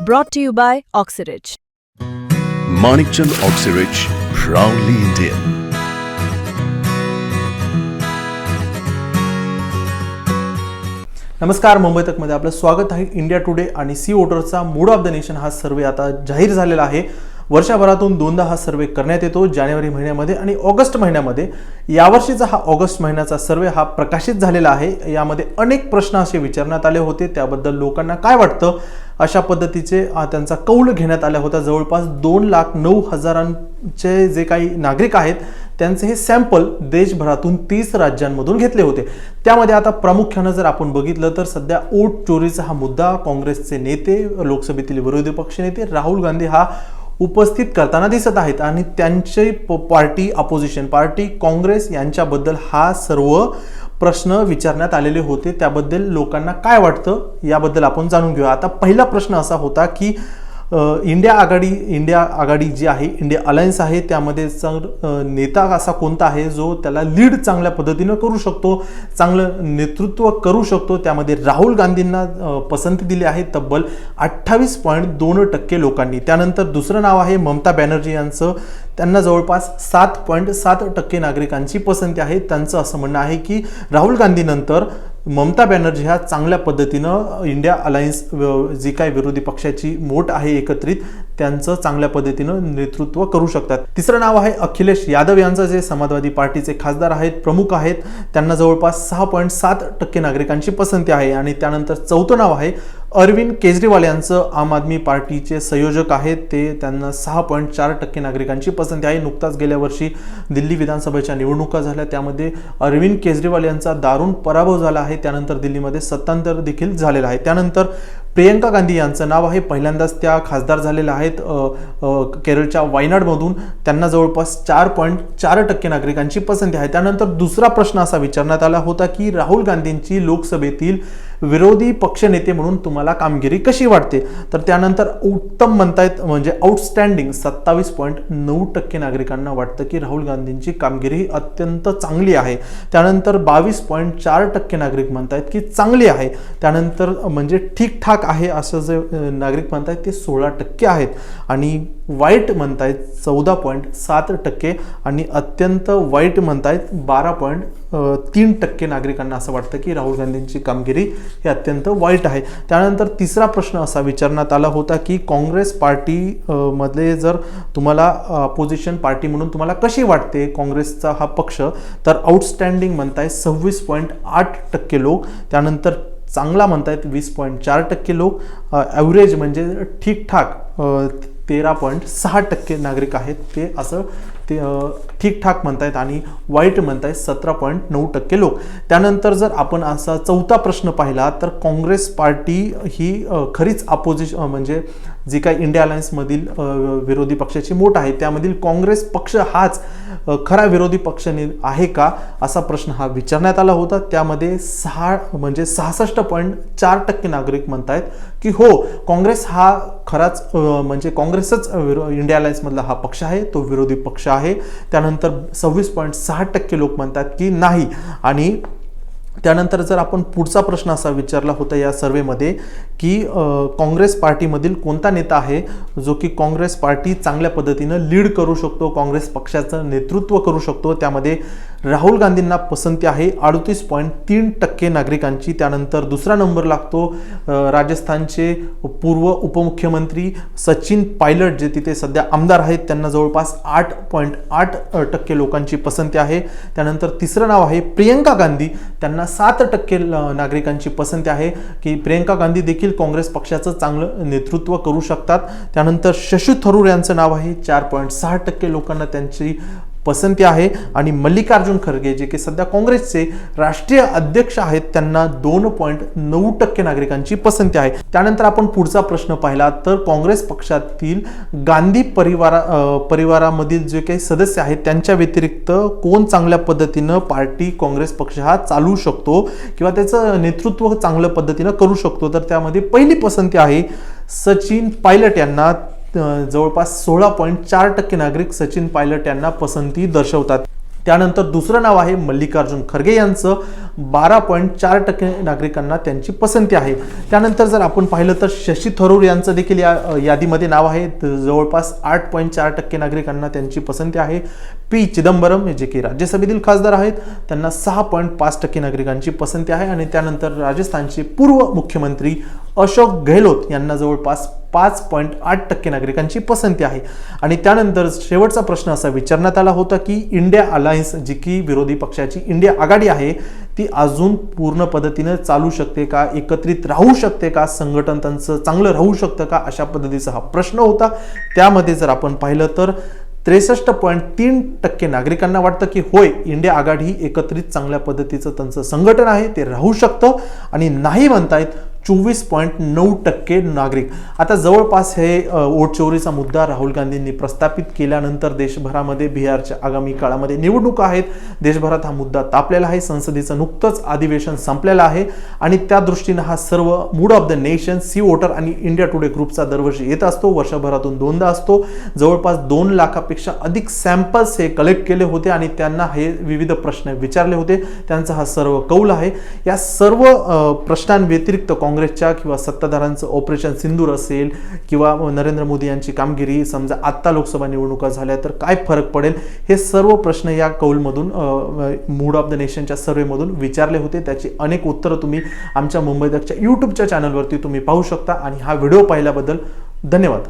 Brought to you by Oxyridge. Manikchand Oxyrich, proudly Indian. नमस्कार मुंबई तकमध्ये आपलं स्वागत आहे इंडिया टुडे आणि सी वोटरचा मूड ऑफ द नेशन हा सर्वे आता जाहीर झालेला आहे वर्षभरातून दोनदा हा सर्वे करण्यात येतो जानेवारी महिन्यामध्ये आणि ऑगस्ट महिन्यामध्ये. यावर्षीचा हा ऑगस्ट महिन्याचा सर्वे हा प्रकाशित झालेला आहे. यामध्ये अनेक प्रश्न असे विचारण्यात आले होते. त्याबद्दल लोकांना काय वाटतं? अशा पद्धतीचे त्यांचा कौल घेण्यात आला होता. जवळपास दोन लाख नऊ हजारांचे जे काही नागरिक आहेत त्यांचे हे सॅम्पल देशभरातून तीस राज्यांमधून घेतले होते. त्यामध्ये आता प्रामुख्यानं जर आपण बघितलं तर सध्या ओट चोरीचा हा मुद्दा काँग्रेसचे नेते लोकसभेतील विरोधी पक्षनेते राहुल गांधी हा उपस्थित करताना दिसत आहेत आणि त्यांची पार्टी अपोजिशन पार्टी काँग्रेस यांच्याबद्दल हा सर्व प्रश्न विचारण्यात आलेले होते. त्याबद्दल लोकांना काय वाटतं याबद्दल आपण जाणून घेऊया. आता पहिला प्रश्न असा होता की इंडिया आघाडी इंडिया आघाडी जी आहे इंडिया अलायन्स आहे त्यामध्ये जर नेता असा कोणता आहे जो त्याला लीड चांगल्या पद्धतीनं करू शकतो चांगलं नेतृत्व करू शकतो त्यामध्ये राहुल गांधींना पसंती दिली आहे तब्बल अठ्ठावीस पॉईंट दोन टक्के लोकांनी. त्यानंतर दुसरं नाव आहे ममता बॅनर्जी यांचं. त्यांना जवळपास सात पॉईंट सात टक्के नागरिकांची पसंती आहे. त्यांचं असं म्हणणं आहे की राहुल गांधीनंतर ममता बॅनर्जी ह्या चांगल्या पद्धतीनं इंडिया अलायन्स व- जी काय विरोधी पक्षाची मोठ आहे एकत्रित त्यांचं चांगल्या पद्धतीनं नेतृत्व करू शकतात. तिसरं नाव आहे अखिलेश यादव यांचं जे समाजवादी पार्टीचे खासदार आहेत प्रमुख आहेत त्यांना जवळपास सहा पॉईंट सात टक्के नागरिकांची पसंती आहे. आणि त्यानंतर चौथं नाव आहे अरविंद केजरीवाल यांचं आम आदमी पार्टीचे संयोजक आहेत. ते त्यांना सहा पॉईंट चार टक्के नागरिकांची पसंती आहे. नुकताच गेल्या वर्षी दिल्ली विधानसभेच्या निवडणुका झाल्या. त्यामध्ये अरविंद केजरीवाल यांचा दारुण पराभव झाला आहे. त्यानंतर दिल्लीमध्ये सत्तांतर देखील झालेलं आहे. त्यानंतर प्रियंका गांधी यांचं नाव आहे. पहिल्यांदाच त्या खासदार झालेल्या आहेत. केरळच्या वायनाडमधून त्यांना जवळपास चार पॉईंट चार टक्के नागरिकांची पसंती आहे. त्यानंतर दुसरा प्रश्न असा विचारण्यात आला होता की राहुल गांधींची लोकसभेतील विरोधी पक्षनेते म्हणून तुम्हाला कामगिरी कशी वाटते? तर त्यानंतर उत्तम म्हणतायत म्हणजे आउटस्टँडिंग सत्तावीस पॉईंट नऊ टक्के नागरिकांना वाटतं की राहुल गांधींची कामगिरी अत्यंत चांगली आहे. त्यानंतर बावीस पॉईंट चार टक्के नागरिक म्हणतायत की चांगली आहे. त्यानंतर म्हणजे ठीकठाक आहे असं जे नागरिक म्हणतायत ते सोळा टक्के आहेत. आणि वाईट म्हणतायत चौदा पॉईंट सात टक्के आणि अत्यंत वाईट म्हणतायत बारा पॉईंट तीन टक्के नागरिकांना असं वाटतं की राहुल गांधींची कामगिरी ही अत्यंत वाईट आहे. त्यानंतर तिसरा प्रश्न असा विचारण्यात आला होता की काँग्रेस पार्टी मधले जर तुम्हाला अपोजिशन पार्टी म्हणून तुम्हाला कशी वाटते काँग्रेसचा हा पक्ष? तर आउटस्टँडिंग म्हणताय सव्वीस पॉईंट आठ टक्के लोक. त्यानंतर चांगला म्हणतायत वीस पॉईंट चार टक्के लोक. ॲव्हरेज म्हणजे ठीकठाक तेरा पॉईंट सहा टक्के नागरिक आहेत ते असं ते ठीकठाक म्हणतायत आणि वाईट म्हणतायत सतरा पॉईंट नऊ टक्के लोक. त्यानंतर जर आपण असा चौथा प्रश्न पाहिला तर काँग्रेस पार्टी ही खरीच अपोजिशन म्हणजे जी काही इंडिया अलायन्समधील विरोधी पक्षाची मोठ आहे त्यामधील काँग्रेस पक्ष हाच खरा विरोधी पक्ष आहे का असा प्रश्न हा विचारण्यात आला होता. त्यामध्ये सहा म्हणजे सहासष्ट पॉईंट चार टक्के नागरिक म्हणतायत की हो काँग्रेस हा खराच म्हणजे काँग्रेसच विरो इंडिया अलायन्समधला हा पक्ष आहे तो विरोधी पक्ष आहे. त्यानंतर सव्वीस पॉईंट सहा टक्के लोक म्हणतात की नाही. आणि त्यानंतर जर आपण पुढचा प्रश्न असा विचारला होता या सर्वेमध्ये की काँग्रेस पार्टीमधील कोणता नेता आहे जो की काँग्रेस पार्टी चांगल्या पद्धतीनं लीड करू शकतो काँग्रेस पक्षाचं नेतृत्व करू शकतो? त्यामध्ये राहुल गांधींना पसंती आहे. अडतीस पॉईंट तीन टक्के नागरिकांची. त्यानंतर दुसरा नंबर लागतो राजस्थानचे पूर्व उपमुख्यमंत्री सचिन पायलट जे तिथे सध्या आमदार आहेत. त्यांना जवळपास आठ पॉईंट आठ टक्के लोकांची पसंती आहे. त्यानंतर तिसरं नाव आहे प्रियंका गांधी. त्यांना सात टक्के ल- नागरिकांची पसंती आहे की प्रियंका गांधी देखील काँग्रेस पक्षाचं चांगलं नेतृत्व करू शकतात. त्यानंतर शशी थरूर यांचं नाव आहे. चार पॉईंट सहा टक्के लोकांना त्यांची पसंती आहे. आणि मल्लिकार्जुन खरगे जे की सध्या काँग्रेसचे राष्ट्रीय अध्यक्ष आहेत त्यांना दोन पॉईंट नऊ टक्के नागरिकांची पसंती आहे. त्यानंतर आपण पुढचा प्रश्न पाहिला तर काँग्रेस पक्षातील गांधी परिवारा परिवारामधील जे काही सदस्य आहेत त्यांच्या व्यतिरिक्त कोण चांगल्या पद्धतीनं पार्टी काँग्रेस पक्ष हा चालू शकतो किंवा त्याचं नेतृत्व चांगल्या पद्धतीनं करू शकतो? तर त्यामध्ये पहिली पसंती आहे सचिन पायलट यांना. जवळपास सोळा पॉईंट चार टक्के नागरिक सचिन पायलट यांना पसंती दर्शवतात. त्यानंतर दुसरं नाव आहे मल्लिकार्जुन खरगे यांचं. बारा पॉईंट चार टक्के नागरिकांना त्यांची पसंती आहे. त्यानंतर जर आपण पाहिलं तर शशी थरूर यांचं देखील या यादीमध्ये नाव आहे. जवळपास आठ पॉईंट चार टक्के नागरिकांना त्यांची पसंती आहे. पी चिदंबरम हे जे की राज्यसभेतील खासदार आहेत त्यांना सहा पॉईंट पाच टक्के नागरिकांची पसंती आहे. आणि त्यानंतर राजस्थानचे पूर्व मुख्यमंत्री अशोक गेहलोत यांना जवळपास पाच पॉईंट आठ टक्के नागरिकांची पसंती आहे. आणि त्यानंतर शेवटचा प्रश्न असा विचारण्यात आला होता की इंडिया अलायन्स जी की विरोधी पक्षाची इंडिया आघाडी आहे ती अजून पूर्ण पद्धतीनं चालू शकते का एकत्रित राहू शकते का संघटन त्यांचं चांगलं राहू शकतं का अशा पद्धतीचा हा प्रश्न होता. त्यामध्ये जर आपण पाहिलं तर त्रेसष्ट पॉईंट तीन टक्के नागरिकांना वाटतं की होय इंडिया आघाडी ही एकत्रित चांगल्या पद्धतीचं त्यांचं संघटन आहे ते राहू शकतं. आणि नाही म्हणतायत चोवीस पॉईंट नऊ टक्के नागरिक. आता जवळपास हे ओटचोरीचा मुद्दा राहुल गांधींनी प्रस्थापित केल्यानंतर देशभरामध्ये बिहारच्या आगामी काळामध्ये निवडणुका आहेत. देशभरात हा मुद्दा तापलेला आहे. संसदेचं नुकतंच अधिवेशन संपलेलं आहे. आणि त्या दृष्टीनं हा सर्व mood of the nation C voter आणि इंडिया टुडे ग्रुपचा दरवर्षी येत असतो. वर्षभरातून दोनदा असतो. जवळपास दोन लाखापेक्षा अधिक सॅम्पल्स हे कलेक्ट केले होते आणि त्यांना हे विविध प्रश्न विचारले होते. त्यांचा हा सर्व कौल आहे. या सर्व प्रश्नांव्यतिरिक्त प्रश्नांव्यतिरिक्त काँग्रेसच्या किंवा सत्ताधाऱ्यांचं ऑपरेशन सिंदूर असेल किंवा नरेंद्र मोदी यांची कामगिरी समजा आत्ता लोकसभा निवडणुका झाल्या तर काय फरक पडेल? हे सर्व प्रश्न या कौलमधून मूड ऑफ द नेशनच्या सर्वेमधून विचारले होते. त्याची अनेक उत्तरं तुम्ही आमच्या मुंबई तकच्या यूट्यूबच्या चॅनलवरती तुम्ही पाहू शकता. आणि हा व्हिडिओ पाहिल्याबद्दल धन्यवाद.